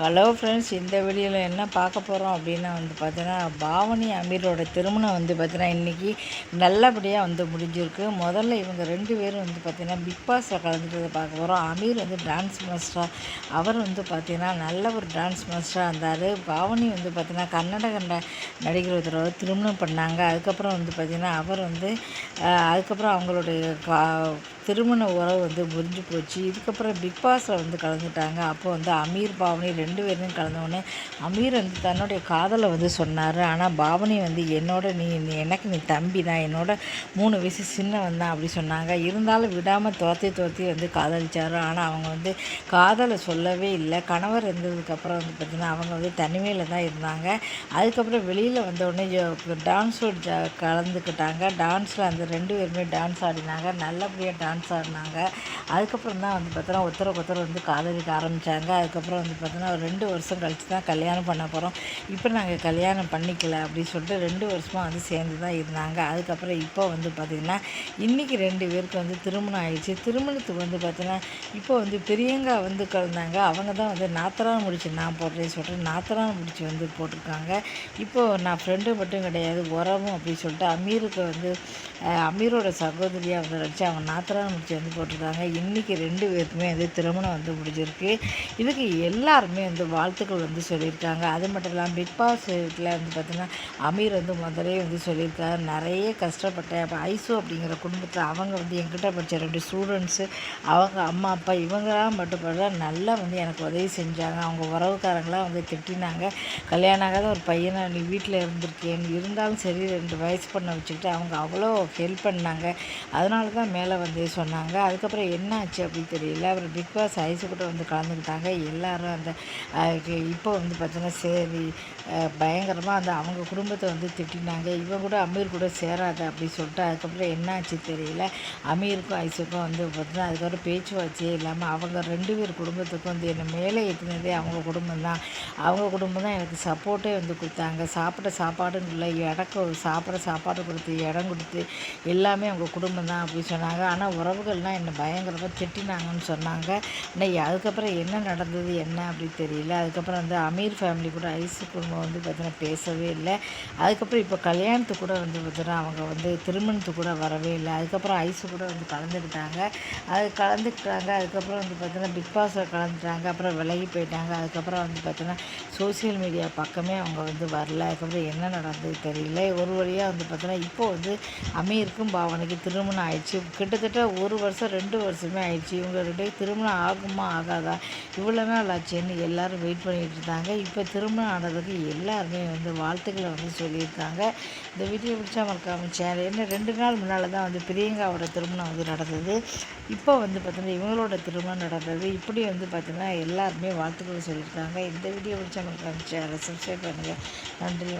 Hello friends இந்த வீடியோவில் என்ன பார்க்க போகிறோம் அப்படின்னா வந்து பார்த்தீங்கன்னா பாவனி அமீரோட திருமணம் வந்து பார்த்தீங்கன்னா இன்றைக்கி நல்லபடியாக வந்து முடிஞ்சிருக்கு. முதல்ல இவங்க ரெண்டு பேரும் வந்து பார்த்திங்கன்னா பிக் பாஸில் கலந்துக்கிறத பார்க்க போகிறோம் அமீர் வந்து டான்ஸ் மாஸ்டராக அவர் வந்து பார்த்திங்கன்னா நல்ல ஒரு டான்ஸ் மாஸ்டராக இருந்தார். பாவனி வந்து பார்த்திங்கன்னா கன்னட நடிகர் ஒருத்தரோட திருமணம் பண்ணாங்க. அதுக்கப்புறம் வந்து பார்த்திங்கன்னா அவர் வந்து அதுக்கப்புறம் அவங்களுடைய கா திருமண உறவு வந்து முறிஞ்சு போச்சு. இதுக்கப்புறம் பிக் பாஸில் வந்து கலந்துட்டாங்க. அப்போ வந்து அமீர் பாவனி ரெண்டு பேரும் கலந்தவொடனே அமீர் வந்து தன்னுடைய காதலை வந்து சொன்னார். ஆனால் பாவனி வந்து என்னோட நீ எனக்கு நீ தம்பி தான். என்னோட மூணு வயசு சின்னவன் தான் அப்படி சொன்னாங்க. இருந்தாலும் விடாமல் துரத்தி துரத்தி வந்து காதலிச்சார். ஆனால் அவங்க வந்து காதலை சொல்லவே இல்லை. கணவர் இருந்ததுக்கப்புறம் வந்து பார்த்திங்கன்னா அவங்க வந்து தனிமையில் தான் இருந்தாங்க. அதுக்கப்புறம் வெளியில் வந்தவுடனே டான்ஸ் கலந்துக்கிட்டாங்க. டான்ஸில் அந்த ரெண்டு பேருமே டான்ஸ் ஆடினாங்க. நல்லபடியாக டான்ஸ் ஆடினாங்க அதுக்கப்புறம் தான் வந்து பார்த்தோன்னா ஒருத்தரை ஒருத்தர் வந்து காதலிக்க ஆரம்பித்தாங்க அதுக்கப்புறம் வந்து பார்த்தோன்னா ஒரு ரெண்டு வருஷம் கழித்து தான் கல்யாணம் பண்ண போகிறோம் இப்போ நாங்கள் கல்யாணம் பண்ணிக்கல அப்படின்னு சொல்லிட்டு ரெண்டு வருஷமாக வந்து சேர்ந்து தான் இருந்தாங்க. அதுக்கப்புறம் இப்போ வந்து பார்த்திங்கன்னா இன்றைக்கி ரெண்டு பேருக்கு வந்து திருமணம் ஆயிடுச்சு. திருமணத்துக்கு வந்து பார்த்தோன்னா இப்போ வந்து பெரியங்கா வந்து கலந்தாங்க அவங்க தான் வந்து நாத்தரான் முடிச்சு நான் போடுறேன்னு சொல்லிட்டு நாத்தரான் முடிச்சு வந்து போட்டிருக்காங்க. இப்போது நான் ஃப்ரெண்டு மட்டும் கிடையாது உறவும் அப்படின்னு சொல்லிட்டு அமீருக்கு வந்து அமீரோட சகோதரியாக வந்து வச்சு அவங்க நாத்தரான் முடிச்சு வந்து போட்டிருக்காங்க. இன்றைக்கி ரெண்டு பேருக்குமே வந்து திருமணம் வந்து முடிஞ்சிருக்கு. இதுக்கு எல்லாருமே வந்து வாழ்த்துக்கள் வந்து சொல்லியிருக்காங்க. அது மட்டும் இல்லாமல் பிக் பாஸ் வீட்டில் வந்து பார்த்திங்கன்னா அமீர் வந்து முதலே வந்து சொல்லியிருக்காரு. நிறைய கஷ்டப்பட்டேன். அப்போ ஐசோ அப்படிங்கிற குடும்பத்தில் அவங்க வந்து என்கிட்ட படித்த ரெண்டு ஸ்டூடெண்ட்ஸு அவங்க அம்மா அப்பா இவங்களாம் மட்டும் நல்லா வந்து எனக்கு உதவி செஞ்சாங்க. அவங்க உறவுக்காரங்களாம் வந்து திட்டினாங்க. கல்யாணம் ஆகாத ஒரு பையனை நீ வீட்டில் இருந்திருக்கேன். இருந்தாலும் சரி ரெண்டு வயசு பண்ண வச்சுக்கிட்டு அவங்க அவ்வளோ ஹெல்ப் பண்ணாங்க. அதனால தான் மேலே வந்து சொன்னாங்க. அதுக்கப்புறம் என்ன ஆச்சு அப்படின்னு தெரியல. அப்புறம் பிக் பாஸ் ஐஸு கூட வந்து கலந்துக்கிட்டாங்க. எல்லோரும் அந்த இப்போ வந்து பார்த்தோன்னா சரி பயங்கரமாக அந்த அவங்க குடும்பத்தை வந்து திட்டினாங்க. இவன் கூட அமீர் கூட சேராத அப்படின்னு சொல்லிட்டு அதுக்கப்புறம் என்ன ஆச்சு தெரியல. அமீருக்கும் ஐஸுக்கும் வந்து பார்த்தீங்கன்னா அதுக்கப்புறம் பேச்சுவார்த்தையே இல்லாமல் அவங்க ரெண்டு பேர் குடும்பத்துக்கும் வந்து என்னை மேலே ஏற்றினதே அவங்க குடும்பம் தான். அவங்க குடும்பம் தான் எனக்கு சப்போர்ட்டே வந்து கொடுத்தாங்க. சாப்பிட்ட சாப்பாடுன்னு இல்லை இடக்கு சாப்பிட்ற சாப்பாடு கொடுத்து இடம் கொடுத்து எல்லாமே அவங்க குடும்பம் தான் அப்படின்னு சொன்னாங்க. ஆனால் உறவுகள்லாம் என்னை? பயங்கரமாக திட்டினாங்கன்னு சொன்னாங்க. ஆனால் அதுக்கப்புறம் என்ன நடந்தது என்ன அப்படி தெரியல. அதுக்கப்புறம் வந்து அமீர் ஃபேமிலி கூட ஐசு குடும்பம் வந்து பார்த்தீங்கன்னா பேசவே இல்லை. அதுக்கப்புறம் இப்போ கல்யாணத்துக்கு கூட வந்து பார்த்தீங்கன்னா அவங்க வந்து திருமணத்துக்கு கூட வரவே இல்லை. அதுக்கப்புறம் ஐஸு கூட வந்து கலந்துக்கிட்டாங்க. அது கலந்துக்கிட்டாங்க. அதுக்கப்புறம் வந்து பார்த்தீங்கன்னா பிக் பாஸில் கலந்துட்டாங்க. அப்புறம் விலகி போயிட்டாங்க. அதுக்கப்புறம் வந்து பார்த்தீங்கன்னா சோசியல் மீடியா பக்கமே அவங்க வந்து வரல. அதுக்கப்புறம் என்ன நடந்தது தெரியல. ஒரு வழியாக வந்து பார்த்தீங்கன்னா இப்போ வந்து அமீருக்கும் பாவனைக்கு திருமணம் ஆயிடுச்சு. கிட்டத்தட்ட ஒரு வருஷம் ரெண்டு வருஷமே ஆயிடுச்சு. இவங்களுடைய திருமணம் ஆகுமா ஆகாதா? இவ்வளோ நாள் ஆச்சுன்னு எல்லோரும் வெயிட் பண்ணிகிட்டு இருந்தாங்க. இப்போ திருமணம் ஆனதுக்கு எல்லாருமே வந்து வாழ்த்துக்களை வந்து சொல்லியிருக்காங்க. இந்த வீடியோ பிடிச்சா மறக்காம சேனல் என்ன ரெண்டு நாள் முன்னால் தான் வந்து பிரியங்காவோட திருமணம் வந்து நடந்தது. இப்போ வந்து பார்த்திங்கன்னா இவங்களோட திருமணம் நடந்தது. இப்படி வந்து பார்த்திங்கன்னா எல்லாருமே வாழ்த்துக்களை சொல்லியிருக்காங்க. இந்த வீடியோ பிடிச்சா மறக்காம சேனலை சப்ஸ்கிரைப் பண்ணுங்கள் நன்றி